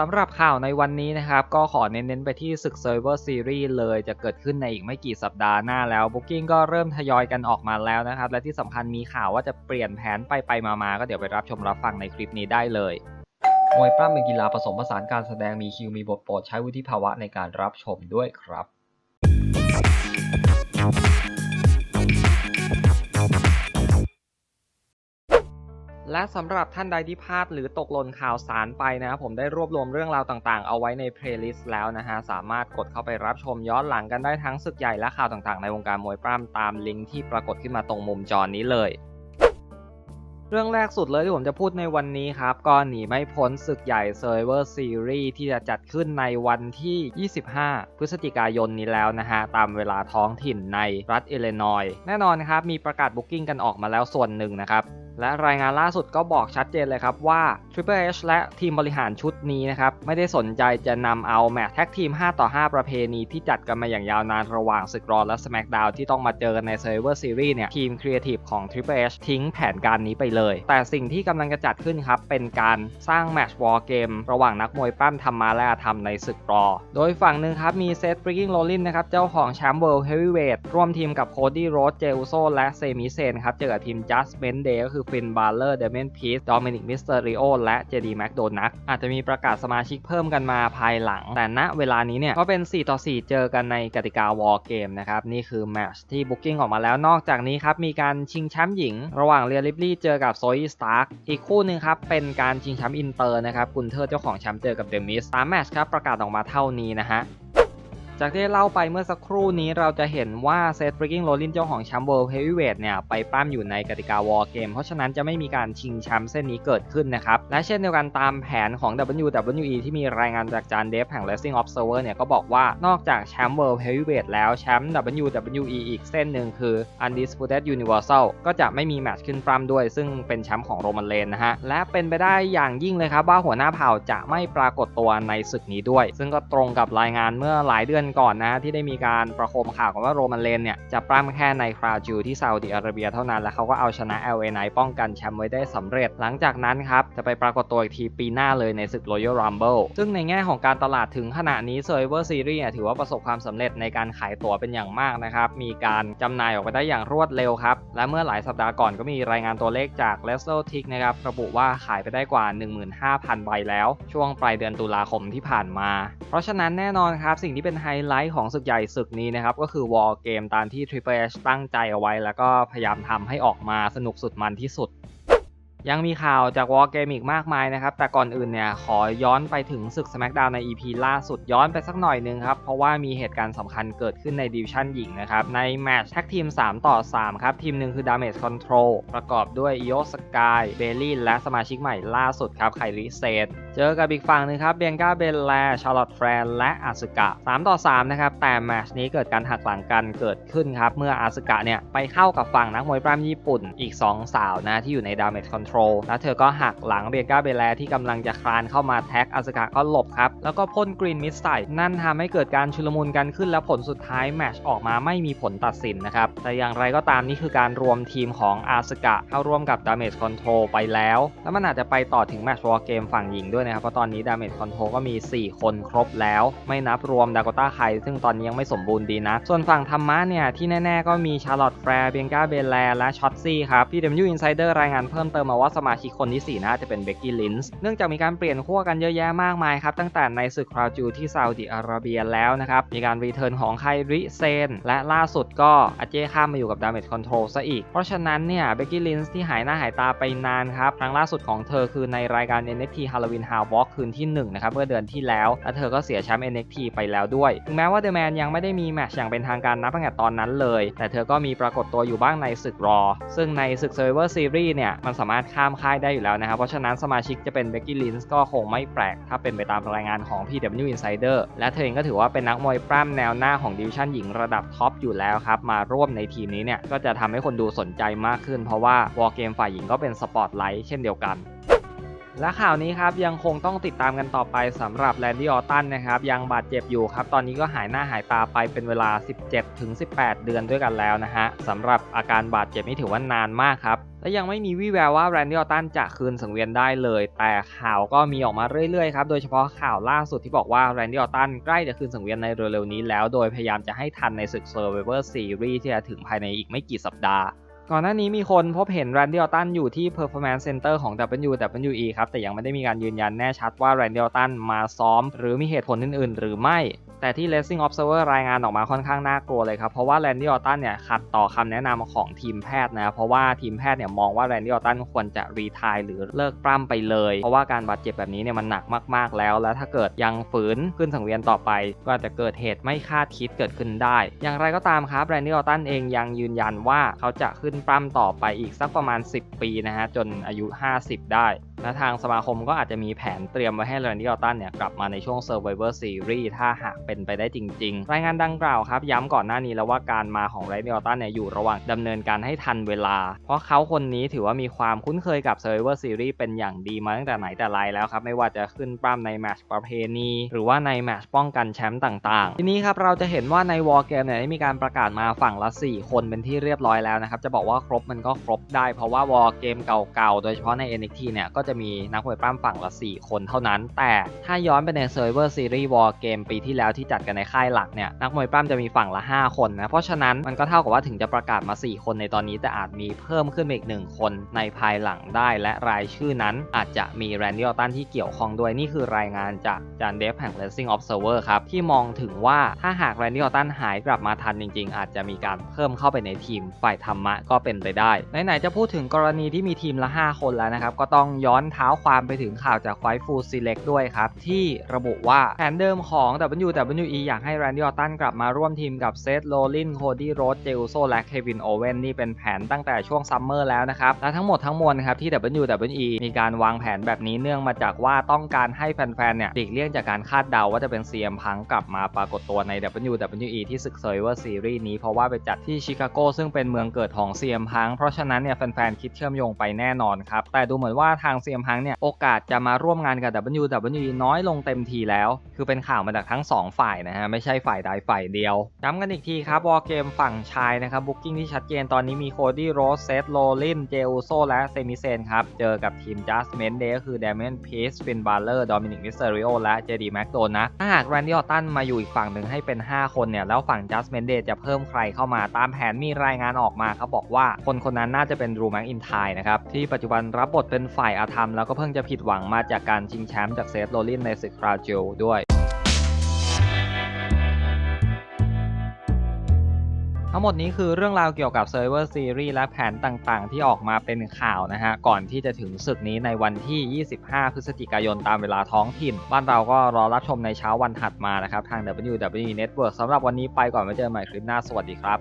สำหรับข่าวในวันนี้นะครับ ก็ขอเน้นๆไปที่ศึก Server Series เลยจะเกิดขึ้นในอีกไม่กี่สัปดาห์หน้าแล้ว Booking ก็เริ่มทยอยกันออกมาแล้วนะครับ และที่สำคัญมีข่าวว่าจะเปลี่ยนแผนไปไปมาๆก็เดี๋ยวไปรับชมรับฟังในคลิปนี้ได้เลยมวยปล้ำเป็นกีฬาผสมผสานการแสดงมีคิวมีบทโปรดใช้วุฒิภาวะในการรับชมด้วยครับ และสำหรับท่านใดที่พลาดหรือตกหล่นข่าวสารไปนะครับผมได้รวบรวมเรื่องราวต่างๆ เอาไว้ในเพลย์ลิสต์แล้วนะฮะ สามารถกดเข้าไปรับชมย้อนหลังกันได้ทั้งศึกใหญ่และข่าวต่างๆ ในวงการมวยปล้ำตามลิงก์ที่ปรากฏขึ้นมาตรงมุมจอนี้เลยเรื่องแรกสุดเลยที่ผมจะพูดในวันนี้ครับ ก็หนีไม่พ้นศึกใหญ่ Survivor Series ที่จะจัดขึ้นในวันที่ 25 พฤศจิกายนนี้แล้วนะฮะ ตามเวลาท้องถิ่นในรัฐอิลลินอยส์แน่นอนครับ มีประกาศบุ๊กิ้งกันออกมาแล้วส่วนหนึ่งนะครับ และรายงานล่าสุดก็บอกชัดเจนเลยครับว่า Triple H และทีมบริหารชุดนี้นะครับ ไม่ได้สนใจจะนำเอาแมตช์แท็กทีม 5 ต่อ 5 ประเพณีที่จัดกันมาอย่างยาวนานระหว่างศึกรอและ SmackDown ที่ต้องมาเจอกันใน Survivor Series เนี่ย ทีมครีเอทีฟของ Triple H ทิ้งแผนการนี้ไปเลย แต่สิ่งที่กำลังจะจัดขึ้นครับ เป็นการสร้างแมตช์วอร์เกมระหว่างนักมวยปั้มทำมาและทำในศึกรอ โดยฝั่งหนึ่งครับมีเซธฟริกกิ้งโรลินนะครับเจ้าของแชมป์เวิลด์เฮฟวีเวทร่วมทีมกับโคดี้โรสเจอุโซและเซมิเซนครับเจอกับทีมจัสเ e นเดย์ก็คือฟิน บาร์เลอร์ เดเมนพีสดอมินิก มิสเตอริโอ และเจดีแม็กโดนัก อาจจะมีประกาศสมาชิกเพิ่มกันมาภายหลัง แต่ณเวลานี้เนี่ย ก็เป็น 4 ต่อ 4 เจอกันในกติกาวอลเกมนะครับ นี่คือแมชที่บุ๊กิ้งออกมาแล้ว นอกจากนี้ครับ มีการชิงแชมป์หญิง ระหว่างเรียลิปลี่เจอกับโซอีสตาร์ก อีกคู่หนึ่งครับ เป็นการชิงแชมป์อินเตอร์นะครับ กุนเทอร์เจ้าของแชมป์เจอกับเดมิสสามแมชครับ ประกาศออกมาเท่านี้นะฮะ จากที่เล่าไปเมื่อสักครู่นี้เราจะเห็นว่าเซธฟริกิ้งโรลินเจ้าของแชมป์เวิลด์เฮฟวีเวทเนี่ยไปปั้มอยู่ในกติกาวอลเกม เพราะฉะนั้นจะไม่มีการชิงแชมป์เส้นนี้เกิดขึ้นนะครับ และเช่นเดียวกันตามแผนของ WWE ที่มีรายงานจากจานเดฟแห่ง Wrestling Observer เนี่ยก็บอกว่านอกจากแชมป์เวิลด์เฮฟวีเวทแล้วแชมป์ WWE อีกเส้นหนึ่งคือ Undisputed Universal ก็จะไม่มีแมตช์ขึ้นปั้มด้วย ซึ่งเป็นแชมป์ของโรมันเลนนะฮะและเป็นไปได้อย่างยิ่งเลยครับว่าหัวหน้าเผ่าจะไม่ปรากฏตัวในศึกนี้ด้วย ซึ่งก็ตรงกับรายงานเมื่อหลายเดือนก่อนนะที่ได้มีการประโคมข่าวกันว่าโรมันเลนเนี่ยจะปล้ำแค่ในคราจูที่ซาอุดิอาระเบียเท่านั้น แล้วเขาก็เอาชนะ LA Knight ป้องกันแชมป์ไว้ได้สำเร็จ หลังจากนั้นครับ จะไปปรากฏตัวอีกทีปีหน้าเลยในศึก Royal Rumble ซึ่งในแง่ของการตลาดถึงขณะนี้ Survivor Series เนี่ยถือว่าประสบความสำเร็จในการขายตั๋วเป็นอย่างมากนะครับมีการจำหน่ายออกไปได้อย่างรวดเร็วครับและเมื่อหลายสัปดาห์ก่อนก็มีรายงานตัวเลขจาก l e s t e r Tick นะครับระบุว่าขายไปได้กว่า 15,000 ใบแล้ว ช่วงปลายเดือนตุลาคมที่ผ่านมา เพราะฉะนั้นแน่นอนครับสิ่งที่เป็นไฮไลท์ของศึกใหญ่ศึกนี้นะครับ ก็คือ War Game ตามที่ Triple H ตั้งใจเอาไว้ แล้วก็พยายามทำให้ออกมาสนุกสุดมันที่สุด ยังมีข่าวจาก War Game อีกมากมายนะครับ แต่ก่อนอื่นเนี่ย ขอย้อนไปถึงศึก SmackDown ใน EP ล่าสุดย้อนไปสักหน่อยนึงครับ เพราะว่ามีเหตุการณ์สำคัญเกิดขึ้นในดิวชั่นหญิงนะครับ ในแมตช์แท็กทีม 3 ต่อ 3 ครับ ทีมหนึ่งคือ Damage Control ประกอบด้วย Io Sky b a i l e y และสมาชิกใหม่ล่าสุดครับไคลิเซต เจอกับอีกฝั่งหนึงครับเบียงกาเบลแลชาร์ลอตแฟรนและอาสึกะ3ต่อ3นะครับแต่แมชนี้เกิดการหักหลังกันเกิดขึ้นครับ เมื่ออาสึกะเนี่ยไปเข้ากับฝั่งนักมวยปล้ำญี่ปุ่นอีก 2 สาวนะที่อยู่ใน Damage Control แล้วเธอก็หักหลังเบียงกาเบลแลที่กำลังจะคลานเข้ามาแท็กอาสึกะก็หลบครับ แล้วก็พ่นกรีนมิสใส่นั่นทำให้เกิดการชุลมุนกันขึ้นและผลสุดท้ายแมชออกมาไม่มีผลตัดสินนะครับแต่อย่างไรก็ตามนี่คือการรวมทีมของอาสึกะเข้าร่วมกับ Damage Control ไปแล้ว แล้วมันอาจจะไปต่อถึงแมชวอร์เกมฝั่งหญิงด้วยนะครับ เพราะตอนนี้ Damage Control ก็มี 4 คนครบแล้ว ไม่นับรวมดาก o ต้าไคซึ่งตอนนี้ยังไม่สมบูรณ์ดีนะ ส่วนฝั่งธรรมะเนี่ย ที่แน่ ๆ ก็มีชาร์ลอตแฟร์เบียงกาเบลแลและช็อตซี่ครับ PW Insider รายงานเพิ่มเติมมาว่าสมาชิกคนที่ 4 น่าจะเป็นเบกกี้ลินส์เนื่องจากมีการเปลี่ยนขั้วกันเยอะแยะมากมายครับตั้งแต่ในศึกคราวจูที่ซาอุดิอาระเบียแล้วนะครับมีการรีเทิร์นของไคริเซนและล่าสุดก็อาเจข้ามมาอยู่กับ Damage Control ซะอีก เพราะฉะนั้นเนี่ยเบกกี้ลินส์ที่หายหน้าหายตาไปนานครับครั้งล่าสุดของเธอคือในรายการ NXT Halloween h Havoc คืนที่ 1 นะครับ เมื่อเดือนที่แล้ว และเธอก็เสียแชมป์ NXT ไปแล้วด้วย ถึงแม้ว่าเดอะแมนยังไม่ได้มีแมตช์อย่างเป็นทางการนับตั้งแต่ตอนนั้นเลย แต่เธอก็มีปรากฏตัวอยู่บ้างในศึกรอ ซึ่งในศึก Survivor Series เนี่ย มันสามารถข้ามค่ายได้อยู่แล้วนะครับ เพราะฉะนั้นสมาชิกจะเป็นเบกกี้ลินส์ก็คงไม่แปลก ถ้าเป็นไปตามรายงานของ PW Insider และเธอเองก็ถือว่าเป็นนักมวยปล้ำแนวหน้าของดิวิชั่นหญิงระดับท็อปอยู่แล้วครับมาร่วมในทีมนี้เนี่ยก็จะทำให้คนดูสนใจมากขึ้นเพราะว่า War Game ฝ่ายหญิงก็เป็นสปอตไลท์เช่นเดียวกัน และข่าวนี้ครับยังคงต้องติดตามกันต่อไปสำหรับแลนดี้ออตันนะครับยังบาดเจ็บอยู่ครับ ตอนนี้ก็หายหน้าหายตาไปเป็นเวลา 17-18 เดือนด้วยกันแล้วนะฮะสำหรับอาการบาดเจ็บนี่ถือว่านานมากครับและยังไม่มีวี่แววว่าแรนดี้ออตันจะคืนสังเวียนได้เลย แต่ข่าวก็มีออกมาเรื่อยๆครับ โดยเฉพาะข่าวล่าสุดที่บอกว่าแรนดี้ออตันใกล้จะคืนสังเวียนในเร็วๆนี้แล้ว โดยพยายามจะให้ทันในศึก Survivor Series ที่จะถึงภายในอีกไม่กี่สัปดาห์ ก่อนหน้านี้มีคนพบเห็นแรนดี้ออตันอยู่ที่ Performance Center ของ WWE ครับ แต่ยังไม่ได้มีการยืนยันแน่ชัดว่าแรนดี้ออตันมาซ้อม หรือมีเหตุผลอื่น ๆ หรือไม่ แต่ที่ Racing Observer รายงานออกมาค่อนข้างน่ากลัวเลยครับ เพราะว่าแรนดี้ออตันเนี่ยขัดต่อคำแนะนำของทีมแพทย์นะ เพราะว่าทีมแพทย์เนี่ยมองว่าแรนดี้ออตันควรจะรีทายหรือเลิกปล้ำไปเลย เพราะว่าการบาดเจ็บแบบนี้เนี่ยมันหนักมากๆแล้ว และถ้าเกิดยังฝืนขึ้นสังเวียนต่อไป ก็อาจจะเกิดเหตุไม่คาดคิดเกิดขึ้นได้ อย่างไรก็ตามครับแรนดี้ออตันเองยังยืนยันว่าเขาจะขึ้นปั้มต่อไปอีกสักประมาณ 10 ปีนะฮะจนอายุ 50 ได้ และทางสมาคมก็อาจจะมีแผนเตรียมไว้ให้แรนดี้ออตันเนี่ยกลับมาในช่วง Survivor Series ถ้าหากเป็นไปได้จริง ๆ รายงานดังกล่าวครับ ย้ำก่อนหน้านี้แล้วว่าการมาของแรนดี้ออตันเนี่ยอยู่ระหว่างดำเนินการให้ทันเวลา เพราะเขาคนนี้ถือว่ามีความคุ้นเคยกับ Survivor Series เป็นอย่างดีมาตั้งแต่ไหนแต่ไรแล้วครับ ไม่ว่าจะขึ้นปล้ำในแมชประเพณี หรือว่าในแมชป้องกันแชมป์ต่างๆ ทีนี้ครับเราจะเห็นว่าใน War Game เนี่ยได้มีการประกาศมาฝั่งละ 4 คนเป็นที่เรียบร้อยแล้วนะครับจะบอกว่าครบมันก็ครบได้ เพราะว่า War Game เก่าๆโดยเฉพาะใน NXT เนี่ยก็จะมีนักมวยปล้ำฝั่งละ 4 คนเท่านั้น แต่ถ้าย้อนไปใน Survivor Series War Game ปีที่แล้วที่จัดกันในค่ายหลักเนี่ยนักมวยปล้ำจะมีฝั่งละ 5 คนนะเพราะฉะนั้นมันก็เท่ากับว่าถึงจะประกาศมา 4 คนในตอนนี้แต่อาจมีเพิ่มขึ้นอีก 1 คนในภายหลังได้ และรายชื่อนั้นอาจจะมีแรนดี้ออตันที่เกี่ยวข้องด้วยนี่คือรายงานจากจานเดฟแห่ง Racing Observer ครับที่มองถึงว่าถ้าหากแรนดี้ออตันหายกลับมาทันจริง ๆ อาจจะมีการเพิ่มเข้าไปในทีมฝ่ายธรรมะก็เป็นไปได้ไหนๆจะพูดถึงกรณีที่มีทีมละ 5 คนแล้วนะครับก็ต้องย้อนอนเท้าความไปถึงข่าวจากไฟฟูซีเล็กด้วยครับ ที่ระบุว่าแผนเดิมของ WWE อยากให้แรนดี้ออตันกลับมาร่วมทีมกับเซธโรลินโคดี้โรสเจลโซและเควินโอเวนนี่เป็นแผนตั้งแต่ช่วงซัมเมอร์แล้วนะครับ และทั้งหมดทั้งมวลครับที่ WWE มีการวางแผนแบบนี้เนื่องมาจากว่าต้องการให้แฟนๆเนี่ยหลีกเลี่ยงจากการคาดเดาว่าจะเป็น CM พังกลับมาปรากฏตัวใน WWE ที่ศึก Survivor Series นี้เพราะว่าไปจัดที่ชิคาโกซึ่งเป็นเมืองเกิดของ CM พังเพราะฉะนั้นเนี่ยแฟนๆคิดเชื่อมโยงไปแน่นอนครับแต่ดูเหมือนว่าทาง CM พังเนี่ยโอกาสจะมาร่วมงานกับ WWE น้อยลงเต็มทีแล้ว คือเป็นข่าวมาจากทั้ง 2 ฝ่ายนะฮะ ไม่ใช่ฝ่ายใดฝ่ายเดียวย้ำกันอีกทีครับวอลเกมฝั่งชายนะครับบุ๊กิ้งที่ชัดเจนตอนนี้มีโคดี้โรสเซธโรลินเจอุโซและเซมิเซนครับ เจอกับทีมจัสเมนเดย์ก็คือเดเมนพีสฟินบาร์เลอร์ดอมินิกมิสเตอริโอและเจดีแม็กโดนนะถ้าหากแรนดี้ออตตันมาอยู่อีกฝั่งหนึ่งให้เป็น 5 คนเนี่ยแล้วฝั่งจัสเมนเดย์จะเพิ่มใครเข้ามาตามแผนมีรายงานออกมาครับบอกว่าคนคนนั้นน่าจะเป็นรูแม็กอินไทนะครับที่ปัจจุบันรับบทเป็นฝ่ายอาธรรมแล้วก็เพิ่งจะผิดหวังมาจากการชิงแชมป์จากเซธโรลินในศึกคราจิลด้วยทั้งหมดนี้คือเรื่องราวเกี่ยวกับ Server Series และแผนต่างๆ ที่ออกมาเป็นข่าวนะฮะ ก่อนที่จะถึงศึกนี้ในวันที่ 25 พฤศจิกายนตามเวลาท้องถิ่น บ้านเราก็รอรับชมในเช้าวันถัดมานะครับ ทาง WWE Network สำหรับวันนี้ไปก่อนไว้เจอกันใหม่คลิปหน้าสวัสดีครับ